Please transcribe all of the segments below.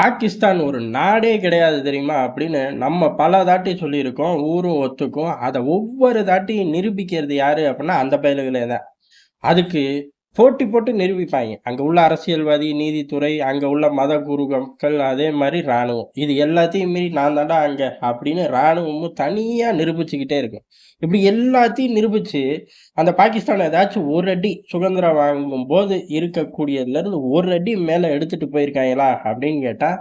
பாகிஸ்தான் ஒரு நாடே கிடையாது தெரியுமா? அப்படின்னு நம்ம பல தாட்டி சொல்லியிருக்கோம் ஊரும் ஒத்துக்கும். அதை ஒவ்வொரு தாட்டி நிரூபிக்கிறது யாரு அப்படின்னா அந்த பயலுகளே தான். அதுக்கு போட்டி போட்டு நிரூபிப்பாங்க. அங்கே உள்ள அரசியல்வாதி நீதித்துறை அங்கே உள்ள மத குருக்கள் அதே மாதிரி ராணுவம். இது எல்லாத்தையும் மீறி நான் தாண்டா அங்கே அப்படின்னு ராணுவமும் தனியாக நிரூபிச்சுக்கிட்டே இருக்கும். இப்படி எல்லாத்தையும் நிரூபித்து அந்த பாகிஸ்தான் ஏதாச்சும் ஒரு அடி சுதந்திரம் வாங்கும் போது இருக்கக்கூடியதுலேருந்து ஒரு அடி மேலே எடுத்துகிட்டு போயிருக்காங்களா அப்படின்னு கேட்டால்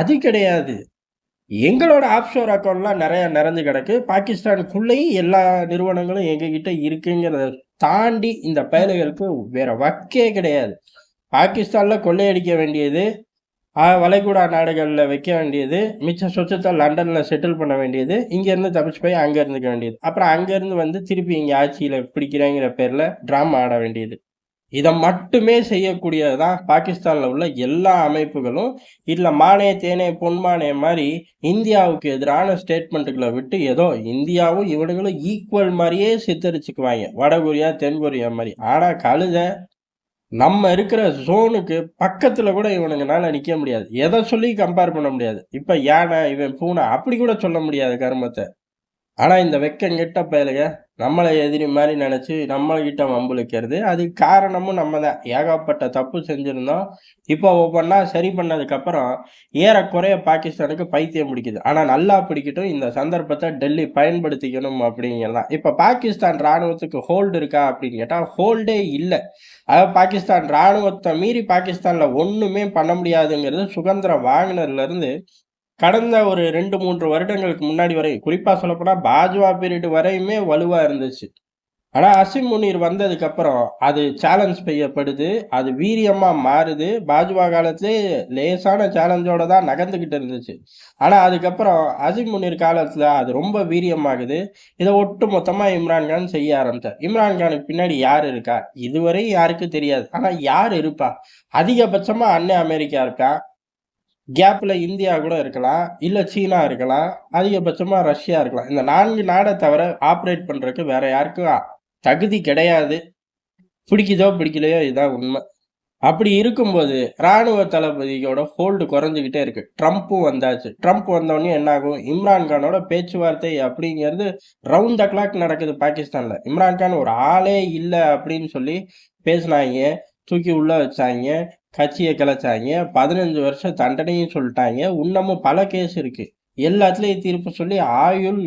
அது கிடையாது. எங்களோட ஆப்ஷோர் அக்கௌண்ட்லாம் நிறையா நிறைஞ்சு கிடக்கு. பாகிஸ்தானுக்குள்ளேயும் எல்லா நிறுவனங்களும் எங்ககிட்ட இருக்குங்கிறத தாண்டி இந்த பயலுகளுக்கு வேற வக்கே கிடையாது. பாகிஸ்தானில் கொள்ளையடிக்க வேண்டியது வளைகுடா நாடுகளில் வைக்க வேண்டியது மிச்ச சொச்சத்தை லண்டனில் செட்டில் பண்ண வேண்டியது இங்கேருந்து தப்பிச்சு போய் அங்கே இருந்துக்க வேண்டியது. அப்புறம் அங்கேருந்து வந்து திருப்பி இங்கே ஆட்சியில் பிடிக்கிறேங்கிற பேரில் ட்ராமா ஆட வேண்டியது. இதை மட்டுமே செய்யக்கூடியது தான் பாகிஸ்தானில் உள்ள எல்லா அமைப்புகளும் இல்லை மானே தேனே பொன்மானே மாதிரி இந்தியாவுக்கு எதிரான ஸ்டேட்மெண்ட்டுகளை விட்டு ஏதோ இந்தியாவும் இவனுங்களும் ஈக்குவல் மாதிரியே சித்தரிச்சுக்குவாங்க. வடகொரியா தென்கொரியா மாதிரி. ஆனால் கழுத நம்ம இருக்கிற ஜோனுக்கு பக்கத்தில் கூட இவனுங்கனால நிற்க முடியாது. எதை சொல்லி கம்பேர் பண்ண முடியாது. இப்போ யானை இவன் பூனை அப்படி கூட சொல்ல முடியாது கருமத்தை. ஆனால் இந்த வெக்கங்கெட்ட பயலுங்க நம்மளை எதிரி மாதிரி நினச்சி நம்மள்கிட்ட வம்புழுக்கிறது அதுக்கு காரணமும் நம்ம தான் ஏகப்பட்ட தப்பு செஞ்சிருந்தோம். இப்போ ஒவ்வொன்றா சரி பண்ணதுக்கப்புறம் ஏறக்குறைய பாகிஸ்தானுக்கு பைத்தியம் பிடிக்குது. ஆனால் நல்லா பிடிக்கட்டும். இந்த சந்தர்ப்பத்தை டெல்லி பயன்படுத்திக்கணும் அப்படிங்கலாம் இப்போ பாகிஸ்தான் ராணுவத்துக்கு ஹோல்டு இருக்கா அப்படின்னு கேட்டால் ஹோல்டே இல்லை. அதாவது பாகிஸ்தான் ராணுவத்தை மீறி பாகிஸ்தானில் ஒன்றுமே பண்ண முடியாதுங்கிறது சுதந்திரம் வாங்கினதுலேருந்து கடந்த ஒரு ரெண்டு மூன்று வருடங்களுக்கு முன்னாடி வரை குறிப்பாக சொல்லப்போனால் பாஜ்வா பீரியட் வரையுமே வலுவாக இருந்துச்சு. ஆனால் அசிம் முனீர் வந்ததுக்கப்புறம் அது சேலஞ்ச் செய்யப்படுது அது வீரியமாக மாறுது. பாஜ்வா காலத்திலே லேசான சேலஞ்சோட தான் நகர்ந்துக்கிட்டு இருந்துச்சு. ஆனால் அதுக்கப்புறம் அசிம் முனீர் காலத்தில் அது ரொம்ப வீரியமாகுது. இதை ஒட்டு மொத்தமாக இம்ரான்கான் செய்ய ஆரம்பித்தார் இம்ரான்கானுக்கு பின்னாடி யார் இருக்கா? இதுவரை யாருக்கும் தெரியாது. ஆனால் யார் இருப்பா? அதிகபட்சமாக அன்னை அமெரிக்கா இருக்கான் கேப்ல இந்தியா கூட இருக்கலாம் இல்ல சீனா இருக்கலாம் அதிகபட்சமா ரஷ்யா இருக்கலாம். இந்த நான்கு நாடை தவிர ஆப்ரேட் பண்றதுக்கு வேற யாருக்கும் தகுதி கிடையாது. பிடிக்குதோ பிடிக்கலையோ இதுதான் உண்மை. அப்படி இருக்கும்போது ராணுவ தளபதியோட ஹோல்டு குறைஞ்சிக்கிட்டே இருக்கு. ட்ரம்ப்பும் வந்தாச்சு. ட்ரம்ப் வந்தோடனே என்னாகும்? இம்ரான்கானோட பேச்சுவார்த்தை அப்படிங்கிறது ரவுண்ட் த கிளாக் நடக்குது பாகிஸ்தான்ல. இம்ரான்கான் ஒரு ஆளே இல்லை அப்படின்னு சொல்லி பேசினாங்க. தூக்கி உள்ளே வச்சாங்க கட்சியை கிளச்சாங்க பதினஞ்சு வருஷம் தண்டனையும் சொல்லிட்டாங்க. இன்னமும் பல கேஸ் இருக்குது எல்லாத்துலேயும் தீர்ப்பு சொல்லி ஆயுள்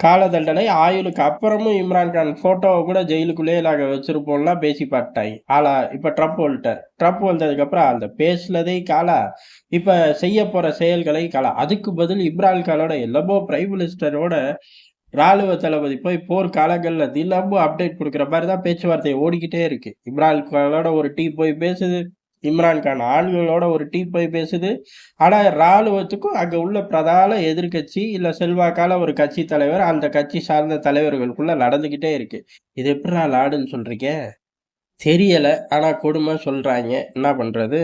கால தண்டனை ஆயுளுக்கு அப்புறமும் இம்ரான்கான் ஃபோட்டோவை கூட ஜெயிலுக்குள்ளேயே நாங்கள் வச்சுருப்போம்லாம் பேசி பார்த்தாங்க ஆளா இப்போ ட்ரம்ப் வந்துட்டார். ட்ரம்ப் வந்ததுக்கப்புறம் அந்த பேசுனதே காலா. இப்போ செய்ய போகிற செயல்களை காலா. அதுக்கு பதில் இம்ரான் கானோட எல்லாமோ பிரைம் மினிஸ்டரோட ராணுவ தளபதி போய் போர் காலங்கள்ல தினமும் அப்டேட் கொடுக்குற மாதிரி தான் பேச்சுவார்த்தை ஓடிக்கிட்டே இருக்கு. இம்ரான் கானோட ஒரு டீம் போய் பேசுது. இம்ரான் கான் ஆண்களோட ஒரு டீம் போய் பேசுது. ஆனால் ராணுவத்துக்கும் அங்கே உள்ள பிரதான எதிர்க்கட்சி இல்லை செல்வாக்கால ஒரு கட்சி தலைவர் அந்த கட்சி சார்ந்த தலைவர்களுக்குள்ள நடந்துக்கிட்டே இருக்கு. இது எப்படி நான் நாடுன்னு சொல்றீங்க? தெரியலை. ஆனால் கொடுமை சொல்றாங்க. என்ன பண்றது?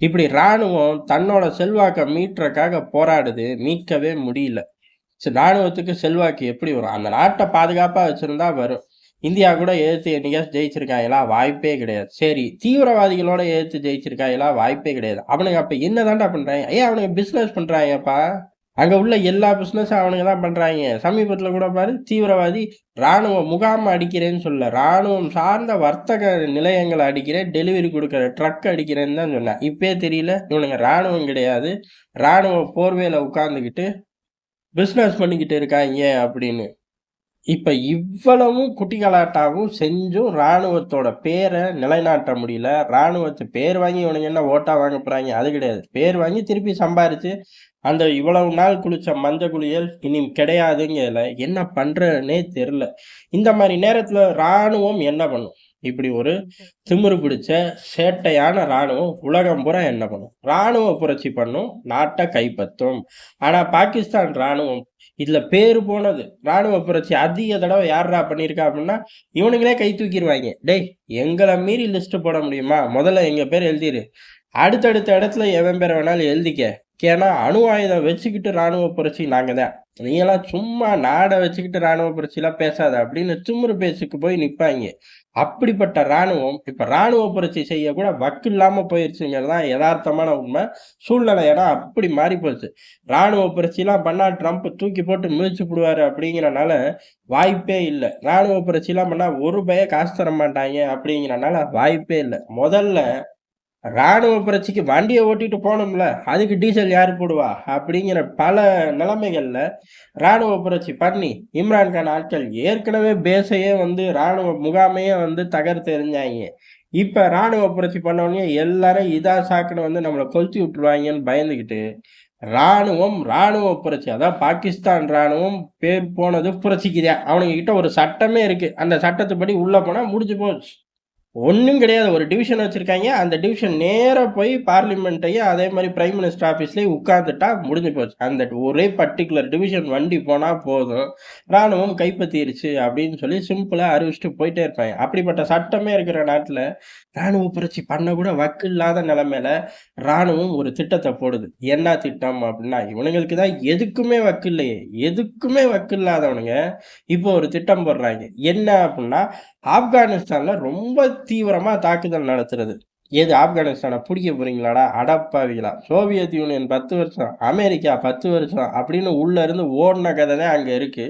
இப்படி ராணுவம் தன்னோட செல்வாக்கை மீட்டுறக்காக போராடுது. மீட்கவே முடியல. ராணுவத்துக்கு செல்வாக்கு எப்படி வரும்? அந்த நாட்டை பாதுகாப்பாக வச்சுருந்தா வரும். இந்தியா கூட எதிர்த்து என்னைக்காச்சும் ஜெயிச்சிருக்காங்களா வாய்ப்பே கிடையாது. சரி தீவிரவாதிகளோட எதிர்த்து ஜெயிச்சிருக்காங்களா வாய்ப்பே கிடையாது. அவனுங்க என்ன என்னதான்டா பண்ணுறாங்க ஏன் அவனுங்க பிஸ்னஸ் பண்ணுறாங்கப்பா அங்கே உள்ள எல்லா பிஸ்னஸும் அவனுங்க தான் பண்ணுறாங்க சமீபத்தில் கூட பாரு தீவிரவாதி இராணுவ முகாம் அடிக்கிறேன்னு சொல்ல ராணுவம் சார்ந்த வர்த்தக நிலையங்களை அடிக்கிறேன் டெலிவரி கொடுக்குற ட்ரக் அடிக்கிறேன்னு தான் சொன்னேன். இப்பே தெரியல இவனுங்க ராணுவம் கிடையாது. இராணுவ போர்வையில் உட்காந்துக்கிட்டு பிஸ்னஸ் பண்ணிக்கிட்டு இருக்காங்க அப்படின்னு. இப்போ இவ்வளவும் குட்டிகளாட்டாவும் செஞ்சும் இராணுவத்தோட பேரை நிலைநாட்ட முடியல. ராணுவத்து பேர் வாங்கி இவனுங்க என்ன ஓட்டா வாங்க போகிறாங்க அது கிடையாது. பேர் வாங்கி திருப்பி சம்பாரித்து அந்த இவ்வளவு நாள் குளிச்ச மஞ்ச குளியல் இனி கிடையாதுங்கிறதுல என்ன பண்றதுனே தெரில இந்த மாதிரி நேரத்தில் ராணுவம் என்ன பண்ணும்? இப்படி ஒரு திமிரு பிடிச்ச சேட்டையான ராணுவம் உலகம் பூரா என்ன பண்ணும்? ராணுவ புரட்சி பண்ணும். நாட்டை கைப்பற்றும். ஆனா பாகிஸ்தான் ராணுவம் இதுல பேரு போனது. ராணுவ புரட்சி அதிக தடவை யாரா பண்ணியிருக்கா அப்படின்னா இவனுங்களே கை தூக்கிடுவாங்க டேய் எங்களை மீறி லிஸ்ட் போட முடியுமா? முதல்ல எங்க பேர் எழுதிரு. அடுத்தடுத்த இடத்துல எவன் பேர் வேணாலும் எழுதிக்க. ஏன்னா அணு ஆயுதம் வச்சுக்கிட்டு ராணுவ புரட்சி நாங்க தான். நீங்களாம் சும்மா நாடை வச்சுக்கிட்டு ராணுவ புரட்சிலாம் பேசாத அப்படின்னு திமிரு பேச்சுக்கு போய் நிப்பாங்க. அப்படிப்பட்ட ராணுவம் இப்போ இராணுவ புரட்சி செய்ய கூட வக்கு இல்லாமல் போயிடுச்சுங்கிறது தான் யதார்த்தமான உண்மை. சூழ்நிலை ஏன்னா அப்படி மாறி போச்சு. இராணுவ புரட்சிலாம் பண்ணால் ட்ரம்ப் தூக்கி போட்டு மிதிச்சு போடுவாரு அப்படிங்கிறனால வாய்ப்பே இல்லை. ராணுவ புரட்சிலாம் பண்ணால் ஒரு பய காசு தர மாட்டாங்க அப்படிங்கிறனால வாய்ப்பே இல்லை. முதல்ல ராணுவ புரட்சிக்கு வண்டியை ஓட்டிட்டு போனோம்ல அதுக்கு டீசல் யார் போடுவா? அப்படிங்கிற பல நிலைமைகள்ல ராணுவ புரட்சி பண்ணி இம்ரான்கான் ஆட்கள் ஏற்கனவே பேசையே வந்து ராணுவ முகாமையே வந்து தகர்த்து எறிஞ்சாங்க. இப்ப ராணுவ புரட்சி பண்ணவொடனே எல்லாரும் இதா சாக்குன்னு வந்து நம்மளை கொளுத்தி விட்டுருவாங்கன்னு பயந்துக்கிட்டு ராணுவம் ராணுவ புரட்சி. அதான் பாகிஸ்தான் ராணுவம் பேர் போனது புரட்சிக்குதான். அவனுங்க கிட்ட ஒரு சட்டமே இருக்கு. அந்த சட்டத்துப்படி உள்ள போனா முடிஞ்சு போச்சு. ஒன்றும் கிடையாது. ஒரு டிவிஷன் வச்சுருக்காங்க. அந்த டிவிஷன் நேராக போய் பார்லிமெண்ட்டையும் அதே மாதிரி பிரைம் மினிஸ்டர் ஆஃபீஸ்லேயும் உட்காந்துட்டா முடிஞ்சு போச்சு. அந்த ஒரே பர்டிகுலர் டிவிஷன் வண்டி போனால் போதும். இராணுவம் கைப்பற்றிருச்சு அப்படின்னு சொல்லி சிம்பிளாக அறிவிச்சுட்டு போயிட்டே இருப்பாங்க. அப்படிப்பட்ட சட்டமே இருக்கிற நாட்டில் இராணுவ புரட்சி பண்ண கூட வக்கு இல்லாத நிலமையில இராணுவம் ஒரு திட்டத்தை போடுது. என்ன திட்டம் அப்படின்னா இவனுங்களுக்கு தான் எதுக்குமே வக்கு இல்லையே. எதுக்குமே வக்கு இல்லாதவனுங்க இப்போ ஒரு திட்டம் போடுறாங்க. என்ன அப்படின்னா ஆப்கானிஸ்தானில் ரொம்ப தீவிரமாக தாக்குதல் நடத்துறது. எது ஆப்கானிஸ்தானை பிடிக்க போறீங்களாடா? அடப்பாவிகளா. சோவியத் யூனியன் பத்து வருஷம் அமெரிக்கா பத்து வருஷம் அப்படின்னு உள்ள இருந்து ஓடின கதை தான் அங்கே இருக்கு.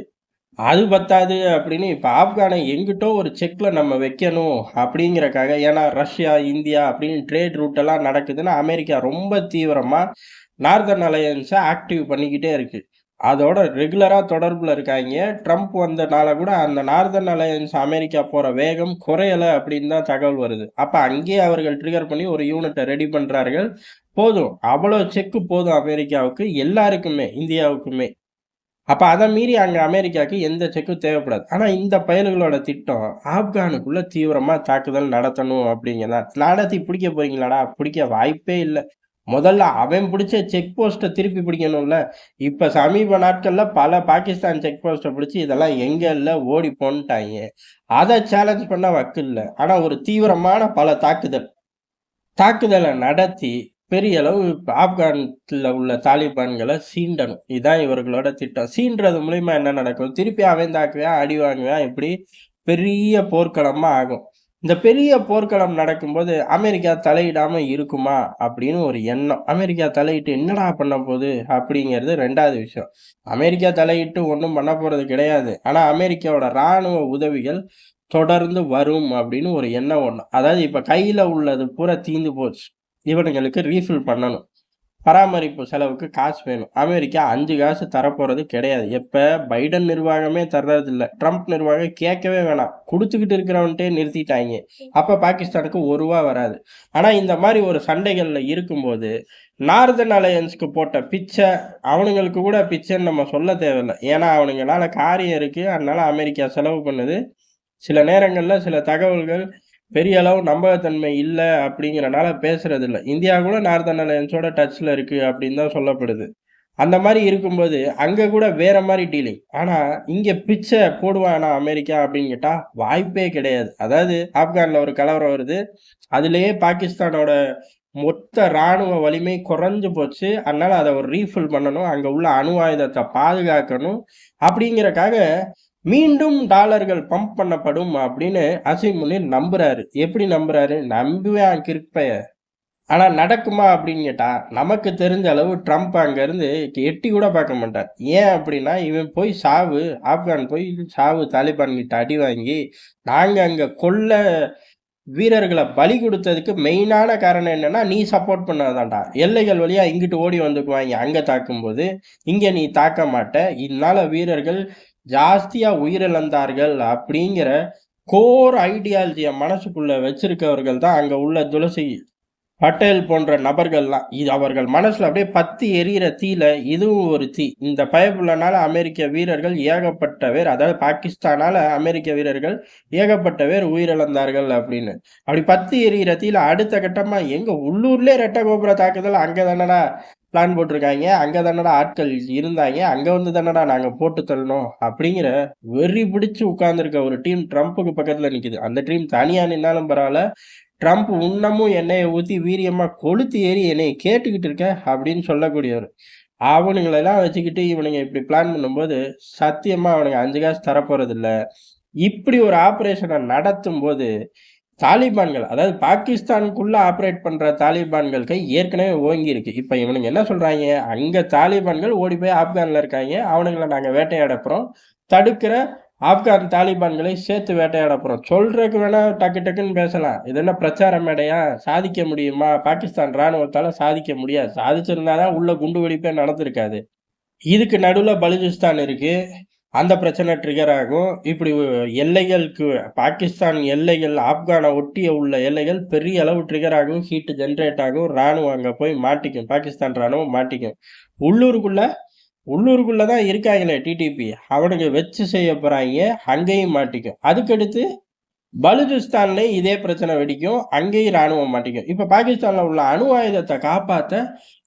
அது பத்தாது அப்படின்னு இப்போ ஆப்கானை எங்கிட்டோ ஒரு செக்கில் நம்ம வைக்கணும் அப்படிங்கிறக்காக ஏன்னா ரஷ்யா இந்தியா அப்படின்னு ட்ரேட் ரூட்டெல்லாம் நடக்குதுன்னா அமெரிக்கா ரொம்ப தீவிரமாக நார்தர்ன் அலையன்ஸை ஆக்டிவ் பண்ணிக்கிட்டே இருக்குது அதோட ரெகுலராக தொடர்பில் இருக்காங்க. ட்ரம்ப் வந்தனால கூட அந்த நார்தர்ன் அலையன்ஸ் அமெரிக்கா போகிற வேகம் குறையலை அப்படின்னு தான் தகவல் வருது. அப்போ அங்கேயே அவர்கள் ட்ரிகர் பண்ணி ஒரு யூனிட்டை ரெடி பண்ணுறார்கள் போதும். அவ்வளோ செக்கு போதும் அமெரிக்காவுக்கு எல்லாருக்குமே இந்தியாவுக்குமே. அப்போ அதை மீறி அங்கே அமெரிக்காவுக்கு எந்த செக்கும் தேவைப்படாது. ஆனால் இந்த பயல்களோட திட்டம் ஆப்கானுக்குள்ளே தீவிரமாக தாக்குதல் நடத்தணும் அப்படிங்கிறதான் நடத்தி பிடிக்க போறீங்களாடா? பிடிக்க வாய்ப்பே இல்லை. முதல்ல அவன் பிடிச்ச செக் போஸ்ட்டை திருப்பி பிடிக்கணும்ல. இப்போ சமீப நாட்களில் பல பாகிஸ்தான் செக் போஸ்ட்டை பிடிச்சி இதெல்லாம் எங்கே இல்லை ஓடி போன்ட்டாங்க. அதை சேலஞ்ச் பண்ண வக்கு இல்லை. ஆனால் ஒரு தீவிரமான பல தாக்குதல். தாக்குதலை நடத்தி பெரிய அளவு ஆப்கானில் உள்ள தாலிபான்களை சீண்டணும். இதுதான் இவர்களோட திட்டம். சீன்றது மூலிமா என்ன நடக்கும்? திருப்பி அவன் தாக்குவேன் அடி வாங்குவேன் இப்படி பெரிய போர்க்களமாக ஆகும். இந்த பெரிய போர்க்களம் நடக்கும்போது அமெரிக்கா தலையிடாமல் இருக்குமா அப்படின்னு ஒரு எண்ணம். அமெரிக்கா தலையிட்டு என்னடா பண்ண போகுது அப்படிங்கிறது ரெண்டாவது விஷயம். அமெரிக்கா தலையிட்டு ஒன்றும் பண்ண போகிறது கிடையாது. ஆனால் அமெரிக்காவோட இராணுவ உதவிகள் தொடர்ந்து வரும் அப்படின்னு ஒரு எண்ணம் ஒன்று அதாவது இப்போ கையில் உள்ளது பூரா தீந்து போச்சு. இவனுங்களுக்கு ரீஃபில் பண்ணணும். பராமரிப்பு செலவுக்கு காசு வேணும். அமெரிக்கா அஞ்சு காசு தரப்போகிறது கிடையாது. எப்போ? பைடன் நிர்வாகமே தர்றது இல்லை ட்ரம்ப் நிர்வாகம் கேட்கவே வேணாம். கொடுத்துக்கிட்டு இருக்கிறவன்ட்டே நிறுத்திட்டாங்க. அப்போ பாகிஸ்தானுக்கு ஒரு ரூபா வராது. ஆனால் இந்த மாதிரி ஒரு சண்டைகளில் இருக்கும்போது நார்தன் அலையன்ஸ்க்கு போட்ட பிச்சை அவனுங்களுக்கு கூட பிச்சைன்னு நம்ம சொல்ல தேவையில்லை. ஏன்னா அவனுங்களால் காரியம் இருக்குது அதனால் அமெரிக்கா செலவு பண்ணுது. சில நேரங்களில் சில தகவல்கள் பெரிய அளவு நம்பகத்தன்மை இல்லை அப்படிங்கிறனால பேசுறது இல்லை இந்தியா கூட நார்தன் அலையன்ஸோட டச்சில் இருக்கு அப்படின்னு தான் சொல்லப்படுது. அந்த மாதிரி இருக்கும்போது அங்கே கூட வேற மாதிரி டீலிங் ஆனால் இங்கே பிச்சை போடுவானா அமெரிக்கா அப்படின்னு கேட்டால் வாய்ப்பே கிடையாது. அதாவது ஆப்கானில் ஒரு கலவரம் வருது. அதுலேயே பாகிஸ்தானோட மொத்த இராணுவ வலிமை குறைஞ்சு போச்சு. அதனால அதை ஒரு ரீஃபில் பண்ணணும். அங்கே உள்ள அணு ஆயுதத்தை பாதுகாக்கணும். அப்படிங்கிறக்காக மீண்டும் டாலர்கள் பம்ப் பண்ணப்படும் அப்படின்னு அசீம் முனீர் நம்புறாரு. எப்படி நம்புறாரு? நம்புவேன் கிருப்பைய. ஆனா நடக்குமா அப்படின்னு கேட்டா நமக்கு தெரிஞ்ச அளவு ட்ரம்ப் அங்கேருந்து எட்டி கூட பார்க்க மாட்டார். ஏன் அப்படின்னா இவன் போய் சாவு ஆப்கான் போய் சாவு தாலிபான் கிட்ட அடி வாங்கி நாங்கள் அங்கே கொல்ல வீரர்களை பலி கொடுத்ததுக்கு மெயினான காரணம் என்னன்னா நீ சப்போர்ட் பண்ணாதான்டா. எல்லைகள் வழியா இங்கிட்டு ஓடி வந்துக்குவாங்க அங்க தாக்கும்போது இங்க நீ தாக்க மாட்ட. இதனால வீரர்கள் ஜாஸ்தியாக உயிரிழந்தார்கள் அப்படிங்கிற கோர் ஐடியாலஜியை மனசுக்குள்ளே வச்சிருக்கவர்கள் தான் அங்கே உள்ள துளசி பட்டேல் போன்ற நபர்கள்லாம். இது அவர்கள் மனசில் அப்படியே பத்தி எரியிற தீல இதுவும் ஒரு தீ. இந்த பயப்புள்ளனால அமெரிக்க வீரர்கள் ஏகப்பட்ட பேர் அதாவது பாகிஸ்தானால அமெரிக்க வீரர்கள் ஏகப்பட்ட பேர் உயிரிழந்தார்கள் அப்படின்னு. அப்படி பத்தி எரியிற தீல அடுத்த கட்டமாக எங்கள் உள்ளூர்லேயே ரெட்ட கோபுர தாக்குதல் அங்கே தானடா? பிளான் போட்டிருக்காங்க. அங்க தானடா ஆட்கள் இருந்தாங்க. அங்க வந்து தானடா நாங்க போட்டு தள்ளணும் அப்படிங்கிற வெறி பிடிச்சு உட்கார்ந்துருக்க ஒரு டீம் ட்ரம்ப்புக்கு பக்கத்துல நிக்குது. அந்த டீம் தனியா நின்னாலும் பரவாயில்ல. ட்ரம்ப் இன்னமும் எண்ணெயை ஊற்றி வீரியமாக கொளுத்தி ஏறி என்னைய கேட்டுக்கிட்டு இருக்க அப்படின்னு சொல்லக்கூடியவர். அவனுங்களெல்லாம் வச்சுக்கிட்டு இவனுங்க இப்படி பிளான் பண்ணும்போது சத்தியமாக அவனுங்க அஞ்சு காசு தரப்போறதில்ல. இப்படி ஒரு ஆப்ரேஷனை நடத்தும் போது தாலிபான்கள் அதாவது பாகிஸ்தானுக்குள்ளே ஆப்ரேட் பண்ணுற தாலிபான்கள் கை ஏற்கனவே ஓங்கி இருக்கு இவனுங்க என்ன சொல்கிறாங்க அங்கே தாலிபான்கள் ஓடி போய் ஆப்கானில் இருக்காங்க. அவனுங்களை நாங்கள் வேட்டையாடப்புறோம் தடுக்கிற ஆப்கான் தாலிபான்களை சேர்த்து வேட்டையாட போகிறோம் சொல்கிறதுக்கு வேணால் டக்கு டக்குன்னு பேசலாம். இது என்ன பிரச்சார மேடையா? சாதிக்க முடியுமா? பாகிஸ்தான் இராணுவத்தால் சாதிக்க முடியாது. சாதிச்சிருந்தாதான் உள்ள குண்டு வெடிப்பே நடந்திருக்காது. இதுக்கு நடுவில் பலுஜிஸ்தான் இருக்குது அந்த பிரச்சனை ட்ரிகர் ஆகும். இப்படி எல்லைகளுக்கு பாகிஸ்தான் எல்லைகள் ஆப்கானை ஒட்டிய உள்ள எல்லைகள் பெரிய அளவு ட்ரிகர் ஆகும் ஹீட்டு ஜென்ரேட் ஆகும் ராணுவம் அங்கே போய் மாட்டிக்கும் பாகிஸ்தான் ராணுவம் மாட்டிக்கும். உள்ளூருக்குள்ள உள்ளூருக்குள்ள தான் இருக்காங்களே டிடிபி அவனுக்கு வச்சு செய்ய போகிறாங்க அங்கேயும் மாட்டிக்கும். அதுக்கடுத்து பலுதிஸ்தான்லேயும் இதே பிரச்சனை வெடிக்கும் அங்கேயும் ராணுவம் மாட்டிக்கும். இப்போ பாகிஸ்தானில் உள்ள அணு ஆயுதத்தை காப்பாற்ற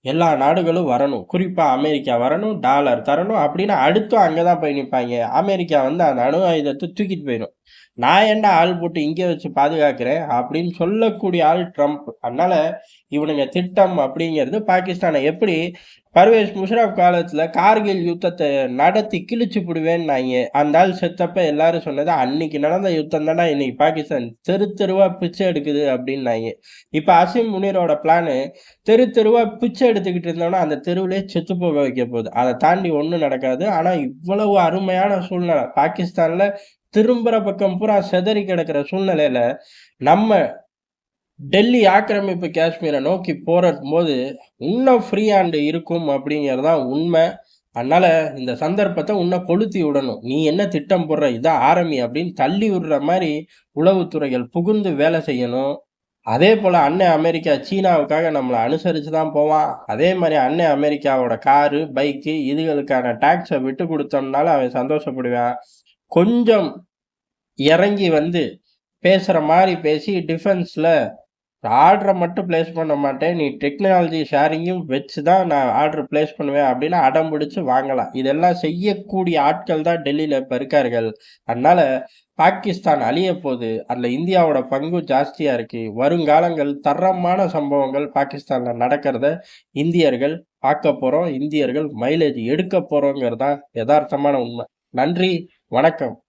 எல்லா நாடுகளும் வரணும். குறிப்பாக அமெரிக்கா வரணும் டாலர் தரணும் அப்படின்னு அடுத்தும் அங்கதான் போய் நிற்பாங்க அமெரிக்கா வந்து அந்த அணு ஆயுதத்தை தூக்கிட்டு போயிடும். நான் என்ன ஆள் போட்டு இங்கே வச்சு பாதுகாக்கிறேன் அப்படின்னு சொல்லக்கூடிய ஆள் ட்ரம்ப் அதனால இவனுங்க திட்டம் அப்படிங்கிறது பாகிஸ்தானை எப்படி பர்வேஸ் முஷரப் காலத்தில் கார்கில் யுத்தத்தை நடத்தி கிழிச்சு விடுவேன்னு அந்த ஆள் செத்தப்ப எல்லாரும் சொன்னது அன்னைக்கு நடந்த யுத்தம் தானே இன்னைக்கு பாகிஸ்தான் தெரு தெருவாக பிச்சை எடுக்குது அப்படின்னாங்க. இப்போ அசிம் முனீரோட பிளானு தெரு தெருவாக பிச்சை எடுத்துக்கிட்டு இருந்தோம்னா அந்த தெருவிலே செத்து போக வைக்க போகுது. அதை தாண்டி ஒன்றும் நடக்காது. ஆனால் இவ்வளவு அருமையான சூழ்நிலை. பாகிஸ்தான்ல திரும்புற பக்கம் பூரா செதறி கிடக்கிற சூழ்நிலையில நம்ம டெல்லி ஆக்கிரமிப்பு காஷ்மீரை நோக்கி போற போது இன்னும் ஃப்ரீ ஹேண்டு இருக்கும் அப்படிங்கிறதான் உண்மை. அதனால இந்த சந்தர்ப்பத்தை உன்னை கொளுத்தி விடணும். நீ என்ன திட்டம் போடுற இதான் ஆரம்பி அப்படின்னு தள்ளி விடுற மாதிரி உளவுத்துறைகள் புகுந்து வேலை செய்யணும். அதே போல் அண்ணன் அமெரிக்கா சீனாவுக்காக நம்மளை அனுசரித்து தான் போவான். அதே மாதிரி அண்ணன் அமெரிக்காவோட காரு பைக்கு இதுகளுக்கான டேக்ஸை விட்டு கொடுத்தோம்னால அவன் சந்தோஷப்படுவான். கொஞ்சம் இறங்கி வந்து பேசுகிற மாதிரி பேசி டிஃபென்ஸில் ஆர்டரை மட்டும் பிளேஸ் பண்ண மாட்டேன். நீ டெக்னாலஜி ஷேரிங்கும் வச்சு தான் நான் ஆர்டர் பிளேஸ் பண்ணுவேன் அப்படின்னு அடம் பிடிச்சி வாங்கலாம். இதெல்லாம் செய்யக்கூடிய ஆட்கள் தான் டெல்லியில் இப்போ இருக்கார்கள். அதனால் பாகிஸ்தான் அழிய போது அதில் இந்தியாவோட பங்கு ஜாஸ்தியாக இருக்குது வருங்காலங்கள் தரமான சம்பவங்கள் பாகிஸ்தானில் நடக்கிறத இந்தியர்கள் பார்க்க போகிறோம் இந்தியர்கள் மைலேஜ் எடுக்க போகிறோங்கிறது தான் யதார்த்தமான உண்மை. நன்றி. வணக்கம்.